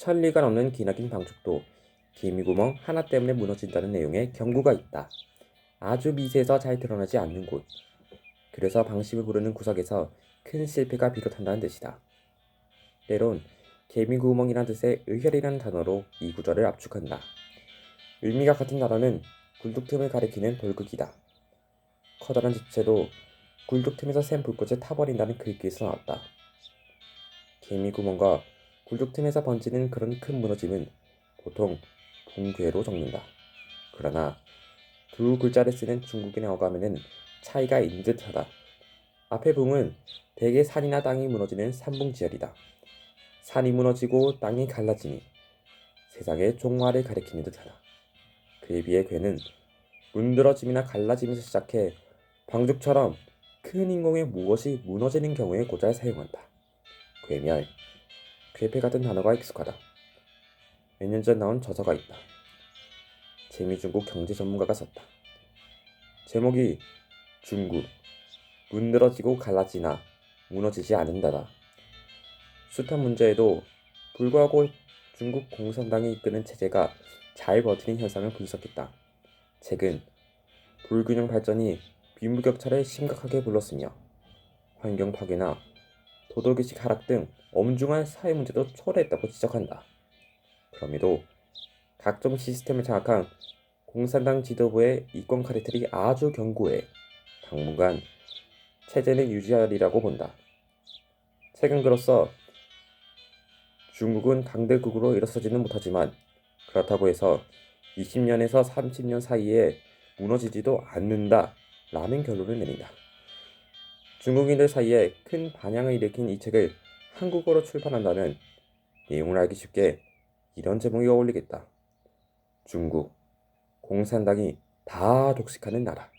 천리가 넘는 기나긴 방죽도 개미구멍 하나 때문에 무너진다는 내용의 경고가 있다. 아주 미세해서 잘 드러나지 않는 곳. 그래서 방심을 부르는 구석에서 큰 실패가 비롯한다는 뜻이다. 때론 개미구멍이란 뜻의 의혈이라는 단어로 이 구절을 압축한다. 의미가 같은 단어는 굴뚝틈을 가리키는 돌극이다. 커다란 집체도 굴뚝틈에서 샘 불꽃에 타버린다는 글귀에서 나왔다. 개미구멍과 굴뚝틈에서 번지는 그런 큰 무너짐은 보통 붕괴로 적는다. 그러나 두 글자를 쓰는 중국인의 어감에는 차이가 있는 듯하다. 앞의 붕은 대개 산이나 땅이 무너지는 산붕지열이다. 산이 무너지고 땅이 갈라지니 세상의 종말을 가리키는 듯하다. 그에 비해 괴는 문드러짐이나 갈라짐에서 시작해 방죽처럼 큰 인공의 무엇이 무너지는 경우에 고잘 사용한다. 괴멸, 괴폐 같은 단어가 익숙하다. 몇 년 전 나온 저서가 있다. 재미중국 경제 전문가가 썼다. 제목이 중국 문드러지고 갈라지나 무너지지 않는다다. 숱한 문제에도 불구하고 중국 공산당이 이끄는 체제가 잘 버티는 현상을 분석했다. 책은 불균형 발전이 빈부격차를 심각하게 불렀으며 환경 파괴나 도덕의식 하락 등 엄중한 사회 문제도 초래했다고 지적한다. 그럼에도 각종 시스템을 장악한 공산당 지도부의 이권 카르텔이 아주 견고해 당분간 체제는 유지하리라고 본다. 최근 그로써 중국은 강대국으로 일어서지는 못하지만 그렇다고 해서 20년에서 30년 사이에 무너지지도 않는다 라는 결론을 내린다. 중국인들 사이에 큰 반향을 일으킨 이 책을 한국어로 출판한다면 내용을 알기 쉽게 이런 제목이 어울리겠다. 중국, 공산당이 다 독식하는 나라.